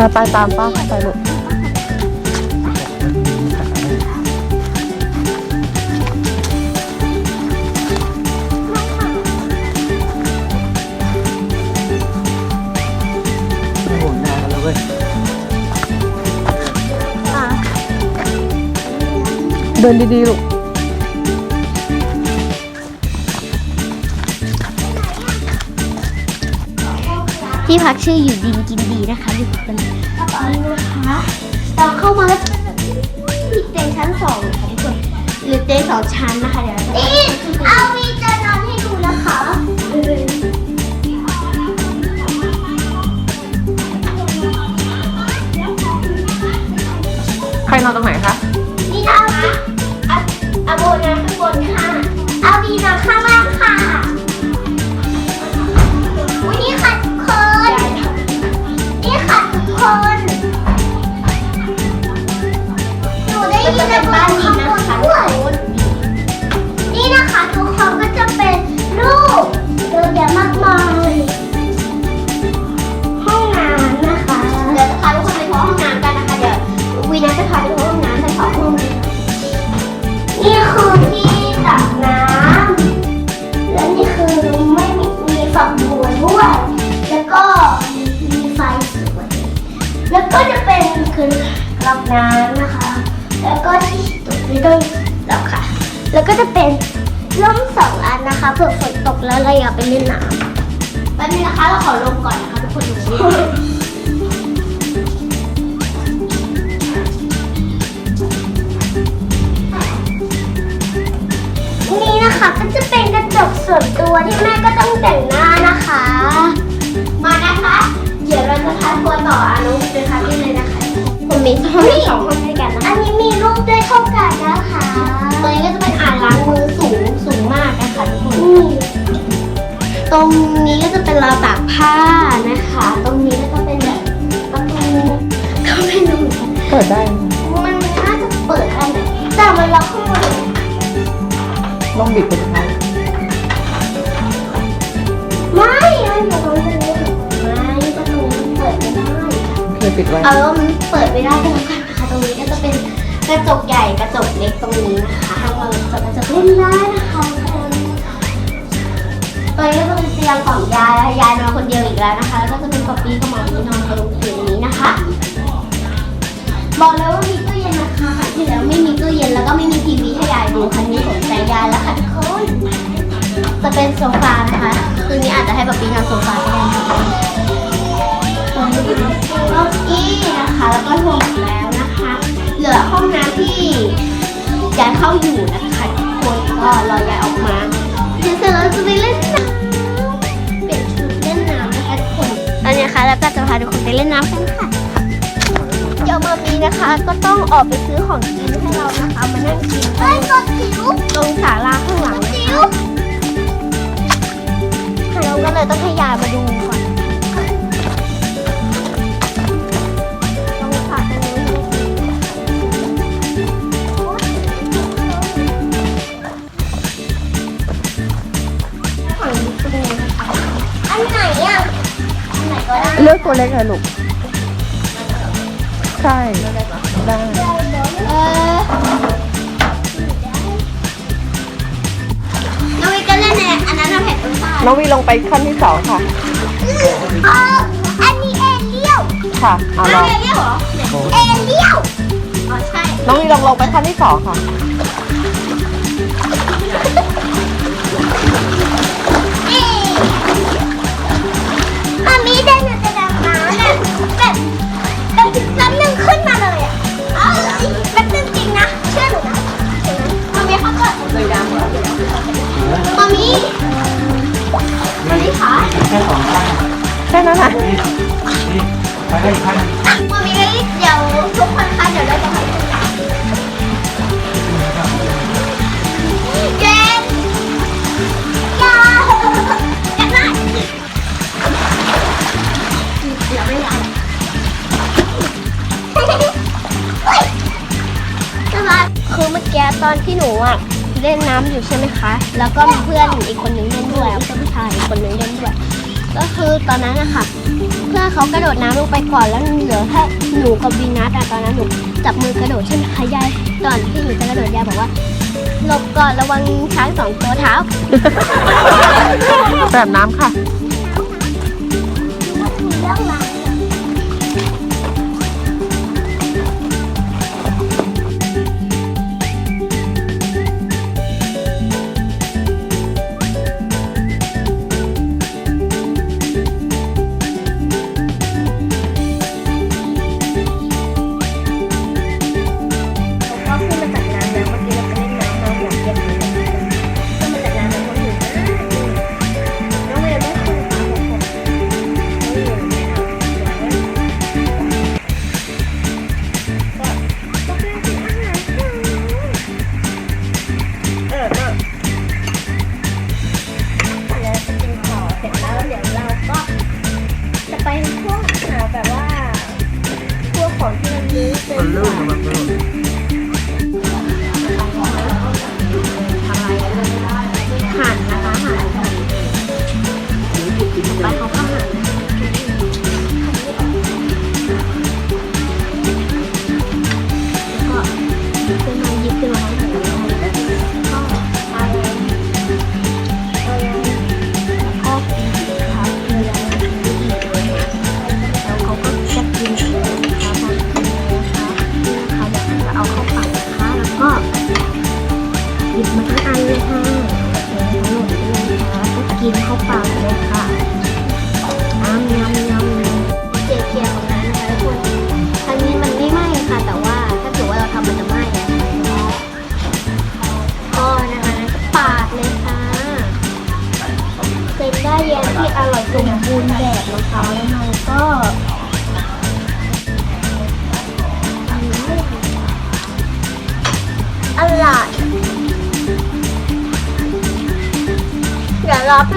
ไปไปตามป้าเข้าไปลูกโอ้โหนานแล้วเว้ยเดินดีๆลูก ที่พักชื่ออยู่ดินกินดีนะคะทุกคนนี่นะคะเราเข้ามาแล้วจะเป็นมีเตียงชั้นสองค่ะทุกคนหรือเตียงสองชั้นนะคะเดี๋ยวเราจะเอาวีจะนอนให้ดูนะคะใครนอนตรงไหนคะนี่นะคะอะอาโบนอนข้างบนค่ะอาวีนอนข้าง หนูได้ยินแต่บ้านข้างบนด้วยนี่นะคะทุกคนก็จะเป็นรูปเยอะแยะมากมายห้องน้ำนะคะเดี๋ยวจะพาทุกคนไปทัวร์ห้องน้ำกันนะคะเดี๋ยววีนาจะพาไปทัวร์ห้องน้ำทั้งสองห้องนี่คือที่ตักน้ำและนี่คือไม่มีมีฝักบัวด้วย แล้วก็มีไฟสวยแล้วก็จะเป็นคือรับน้ำนะคะ แล้วก็ที่ตกไม่ต้องรับค่ะ แล้วก็จะเป็นร่มสองอันนะคะเผื่อฝนตกแล้วเราอยากไปเล่นน้ำแป๊บนึงนะคะเราขอลงก่อนนะคะทุกคนดูนี่นะคะก็จะเป็นกระจกส่วนตัวที่แม่ก็ต้องแต่งหน้านะคะ มานะคะ เดี๋ยวเราจะพาทัวร์ต่ออานุไปพาที่เลยนะคะ ผมมีห้องสองห้องด้วยกันนะอันนี้มีรูปด้วยเท่ากันนะคะตัวนี้ก็จะเป็นอ่างล้างมือสูงสูงมากนะคะทุกคนตรงนี้ก็จะเป็นราวตากผ้านะคะ ตรงนี้ก็จะเป็นแบบประตูก็ไม่รู้เหมือนกันเปิดได้มันน่าจะเปิดได้ไหมแต่มันล็อกข้างบนลองบิดไปดูคะไม่มันอยู่ตรงนี้ไม่ประตูมันเปิดไม่ได้โอเคปิดไว้เอาว่ามันเปิ ดไม่ได้ก็แล้วกันนะคะตรงนี้ก็จะเป็นกระจกใหญ่กระจกเล็กตรงนี้นะคะทางเราจะกระจกเล่นได้นะคะตอนนี้ก็จะเป็นเตียงของยายยายนอนคนเดียวอีกแล้วนะคะ แล้วก็จะเป็นป๊อปปี้กับหมอมีนอนตรงเตียงนี้นะคะ บอกเลยว่ามีตู้เย็นนะคะที่แล้วไม่มีตู้เย็นแล้วก็ไม่มีทีวีให้ยายดูครั้งนี้สนใจยายแล้วค่ะทุกคนจะเป็นโซฟานะคะ คืนนี้อาจจะให้ป๊อปปี้นอนโซฟาก็ได้ค่ะตรงนี้ เป็นเก้าอี้นะคะแล้วก็รวมแล้วนะคะ เหลือห้องน้ำที่ยายเข้าอยู่นะคะทุกคนก็รอยายออกมาเดี๋ยวเสร็จแล้วจะไปเล่นน้ำเปลี่ยนชุดเล่นน้ำนะคะทุกคนตอนนี้นะคะแล้วก็จะพาทุกคนไปเล่นน้ำกันค่ะเดี๋ยวมามีนะคะก็ต้องออกไปซื้อของกินให้เรานะคะมานั่งกินตรงตรงศาลาข้างหลังนะคะเราก็เลยต้องให้ยายมาดูก่อน ตัวเล็กเลยลูก ใช่ ได้ เออน้องวิก็เล่นในอันนั้นเราแผ่นต้นไม้น้องวีลงไปขั้นที่สองค่ะ เอออันนี้เอเลี่ยวค่ะเอาลอ้าวองเอเลี่ยวเหรอ เอเลี่ยว อ๋อใช่ น้องวีลองลงไปขั้นที่สองค่ะ ตอนที่หนูอะเล่นน้ำอยู่ใช่ไหมคะ แล้วก็มีเพื่อนอีกคนนึงเล่นด้วยเพื่อนผู้ชายอีกคนนึงเล่นด้วย ก็คือตอนนั้นนะคะเพื่อนเขากระโดดน้ำลงไปก่อนแล้วเหลือแค่หนูกับวีนัสอะตอนนั้นหนูจับมือกระโดดใช่ไหมคะยายตอนที่หนูจะกระโดดยายบอกว่าหลบก่อนระวังช้างสองตัวเท้าแบบน้ำค่ะ มั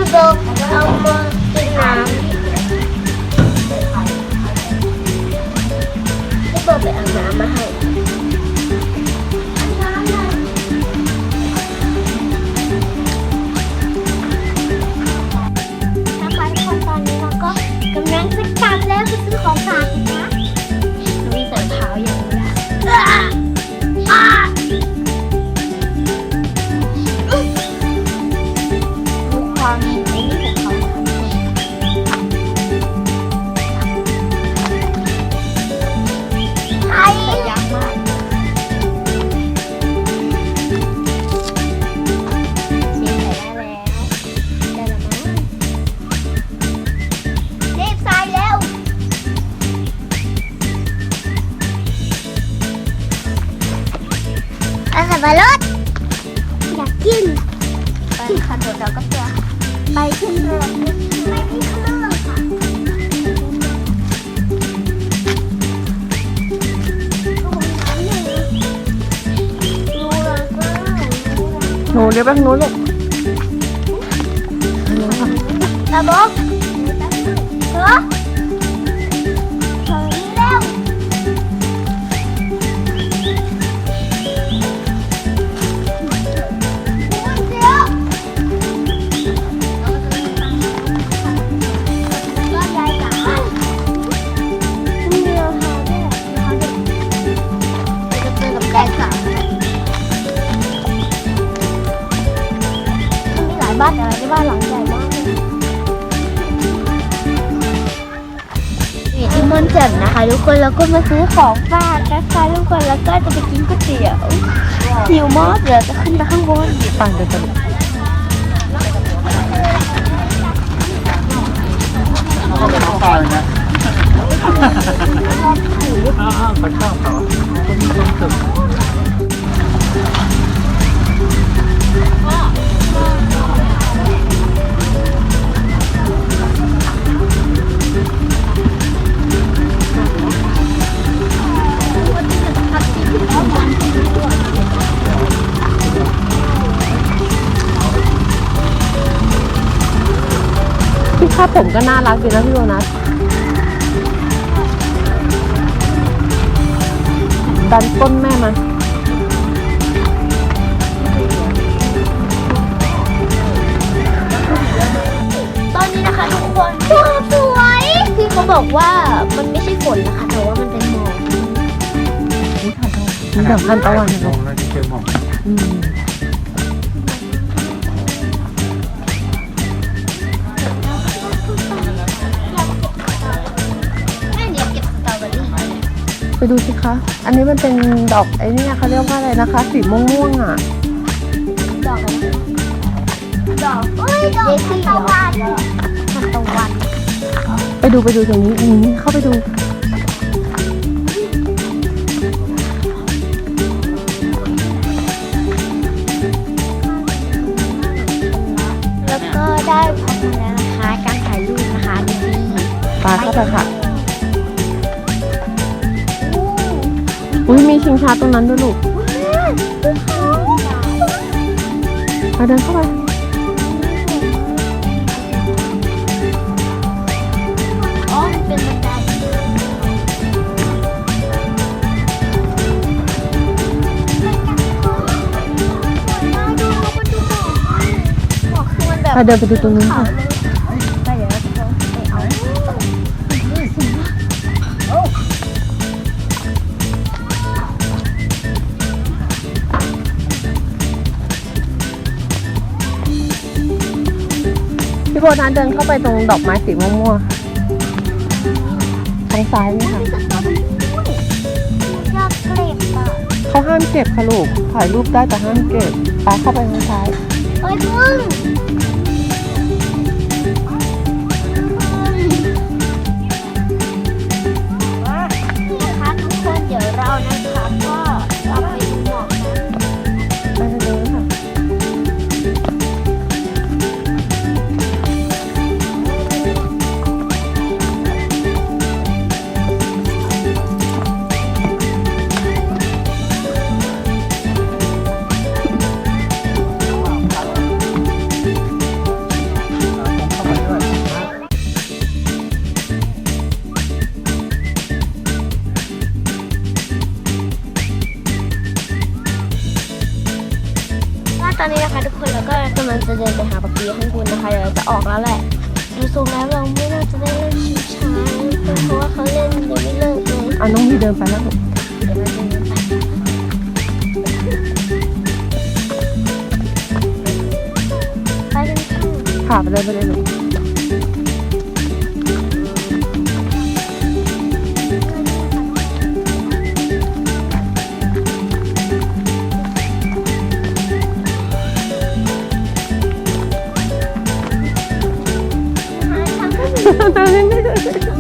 ดี๋ยวรอพี่โบเอามากินน้ำพี่โบไปเอาน้ำมาให้นะคะทุกคนตอนนี้เราก็กำลังจะกลับแล้วไปซื้อของฝาก หนูเดี๋ นะคะทุกคนแล้วก็มาซื้อของฝากนะคะทุกคนแล้วก็จะไปกินก๋วยเตี๋ยวหิวมากเดี๋ยวจะขึ้นไปข้างบนฟังเดี๋ยวจะกเขาเป็นของฝากนะอ้าวเขาชอบเขาเขามีความสุขาดผมก็น่ารักดีนะพี่โดนัทดันก้นแม่มาตอนนี่นะคะทุกคนว้าวสวยพี่เขาบอกว่ามันไม่ใช่ฝนนะคะแต่ว่ามันเป็นหมอกนี่ดอกทันตะวันลงแล้วจะเจอหมอก อืม ดูสิคะ อันนี้มันเป็นดอกไอ้นี่เขาเรียกว่าอะไรนะคะ สีม่วงๆอะ ดอกดอกเอ้ยดอกทานตะวันทานตะวัน ไปดูไปดูตรงนี้อืมเข้าไปดู แล้วก็ได้พบแล้วนะคะ การถ่ายรูปนะคะดีดีปลาเข้าไปค่ะ ชิงช้าตรงนั้นด้วยลูกเอาเดินเข้าไปอ๋อมันเป็นบันไดหมอกคือมันแบบไปเดินไปดูตรงนู้นขาค่ะ โบนัสเดินเข้าไปตรงดอกไม้สีม่วงๆทางซ้ายนี่ค่ะสตรอเบอรี่ด้วยอยากเก็บอะเขาห้ามเก็บค่ะลูกถ่ายรูปได้แต่ห้ามเก็บปลาเข้าไปทางซ้ายเอ้ยพึ่ง น้องมีเดินไปแล้วลูกเดี๋ยวเราจะเดินไปไปกันค่ะค่ะไปเลยไปเลยลูกไป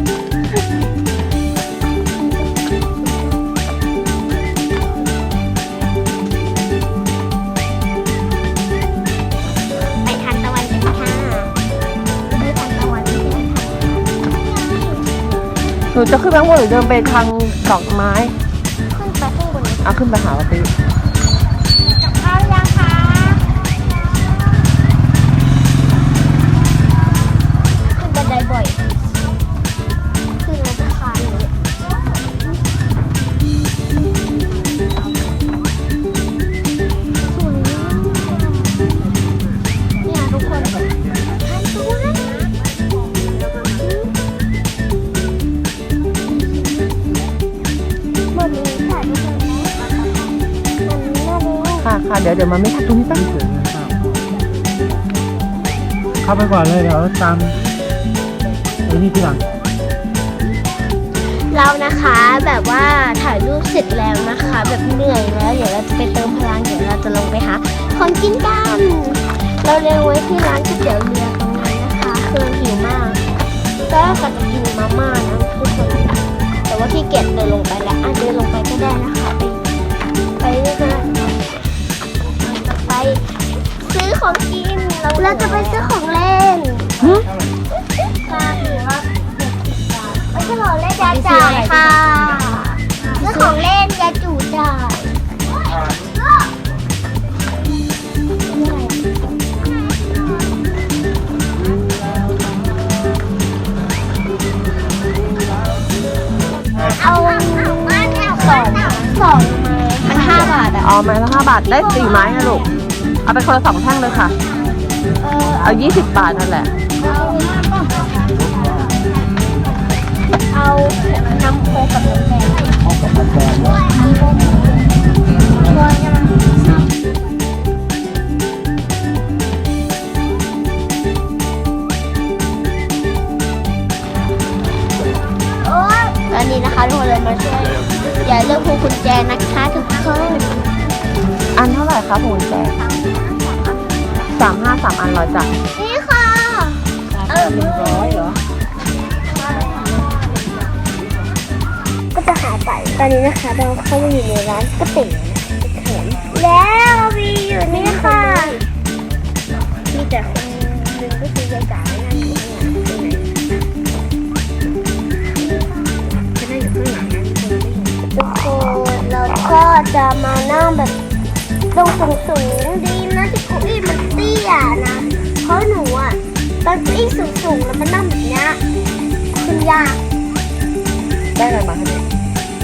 หนูจะขึ้นไปข้างบนหรือเดินไปทางดอกไม้ ขึ้นไปข้างบนอะขึ้นไปหาปาตี้ เดี๋ยวเดี๋ยวมาไม่ทันตรงนี้ตั้งเฉยนะครับเข้าไปก่อนเลยเดี๋ยวตามไอ้นี่ทีหลังเรานะคะแบบว่าถ่ายรูปเสร็จแล้วนะคะ แบบเหนื่อยแล้วเดี๋ยวเราจะไปเติมพลังเดี๋ยวเราจะลงไปหาของกินกันเราเรียงไว้ที่ร้านก๋วยเตี๋ยวเรือตรงนั้นนะคะคือเราหิวมากก็ก็จะกินมาม่านะทุกคนแต่ว่าที่เกียจเดินลงไปแล้วอาจเดินลงไปก็ได้นะคะ ของกินเราเราจะไปซื้อของเล่นหึค่ะหรือว่าไม่ใช่ของเล่นยาจ่ายค่ะซื้อของเล่นยาจู่จ่ายเอาสองสองไม้มันห้าบาทอะอ๋อไม้ละห้าบาทได้สี่ไม้นะลูก เอาไปคนละสองแท่งเลยค่ะ เออายี่สิบบาทนั่นแหละ เอาเอาน้ำโคกกับน้ำแดงเอากับน้ำแดงน้ำโคกบัวยังตอนนี้นะคะทุกคนเลยมาช่วยอย่าเลือกพวกคุณแจนะคะทุกคน พวงกุญแจสามห้าสามอันร้อยจ้ะนี่ค่ะเออหนึ่งร้อยเหรอ ก็จะหายไปตอนนี้นะคะเราเข้ามาอยู่ในร้านก๋วยเตี๋ยวนะคะทุกคนแล้วมีอยู่นี่ค่ะมีแต่คนหนึงก็คือยายจ๋าไม่น่าอยู่ข้างหลังใช่ไหมจะได้อยู่ข้างหลังนั้นคนไม่เห็นทุกคนเราก็จะมานั่งแบบ ตรงสูงสูงๆดีนะที่เก้าอี้มันเตี้ยนะ เพราะหนูอะตอนเก้าอี้สูงสูงๆแล้วมันนั่งแบบเนี้ยขึ้นยากได้อะไรมาคะเนี่ย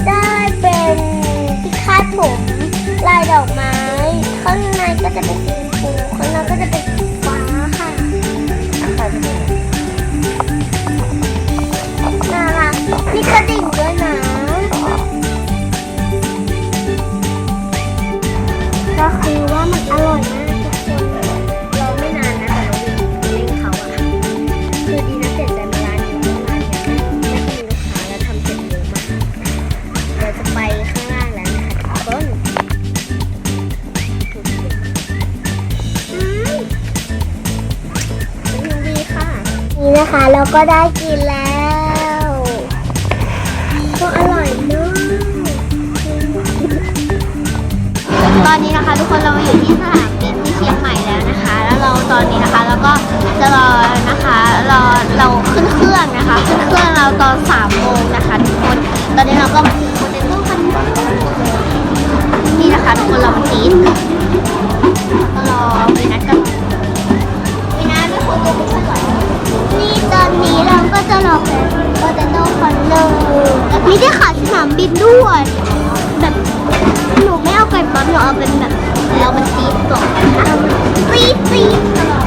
ได้เป็นที่คาดผมลายดอกไม้ ข้างในก็จะเป็นสีชมพูข้างในก็จะเป็นฟ้าค่ะอันใครเป็นยังไงน่ารักมีกระดิ่งด้วยนะ คือว่ามันอร่อยมากทุกคนเราไม่นานนะแต่เราเล่นเขาอะคือดีนะเปลี่ยนใจมาร้านนี้เพราะร้านเนี้ยไม่ค่อยมีลูกค้าแล้วทำเสร็จเร็วมากเราจะไปข้างล่างแล้วนะคะทุกคนอืมเป็นยังดีค่ะนี่นะคะเราก็ได้กินแล้ว ตอนนี้นะคะทุกคนเรามาอยู่ที่สนามบินที่เชียงใหม่แล้วนะคะ แล้วเราตอนนี้นะคะเราก็จะรอนะคะรอเราขึ้นเครื่องนะคะขึ้นเครื่องเราตอนสามโมงนะคะทุกคน ตอนนี้เราก็มาถึงโมเดลกันนี่นะคะทุกคนเรามาตีดก็รอวีนัทกันวีนัทไม่ควรตัวไม่ค่อยไหวนี่ตอนนี้เราก็จะรอเป็นโมเดลคอนเลยมีที่ขายสนามบินด้วย แบบหนูไม่เอาไก่ป๊อปหนูเอาเป็นแบบเอาเป็นตีดก่อนเอาซีดซีดเรา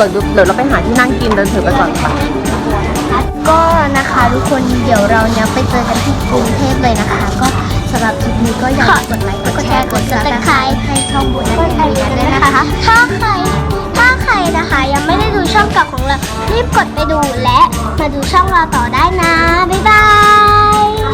ให้หนูเดี๋ยวเดี๋ยวเราไปหาที่นั่งกินเดินถือไปก่อนค่ะก็นะคะทุกคนเดี๋ยวเราเนี่ยไปเจอกันที่กรุงเทพเลยนะคะ ก็สำหรับคลิปนี้ก็อย่าลืมกดไลค์กดแชร์กดซับสไครต์ให้ช่องบุญนันทีวีด้วยนะคะ ถ้าใครถ้าใครนะคะ ยังไม่ได้ดูช่องเก่าของเรารีบกดไปดูและมาดูช่องเราต่อได้นะบ๊ายบาย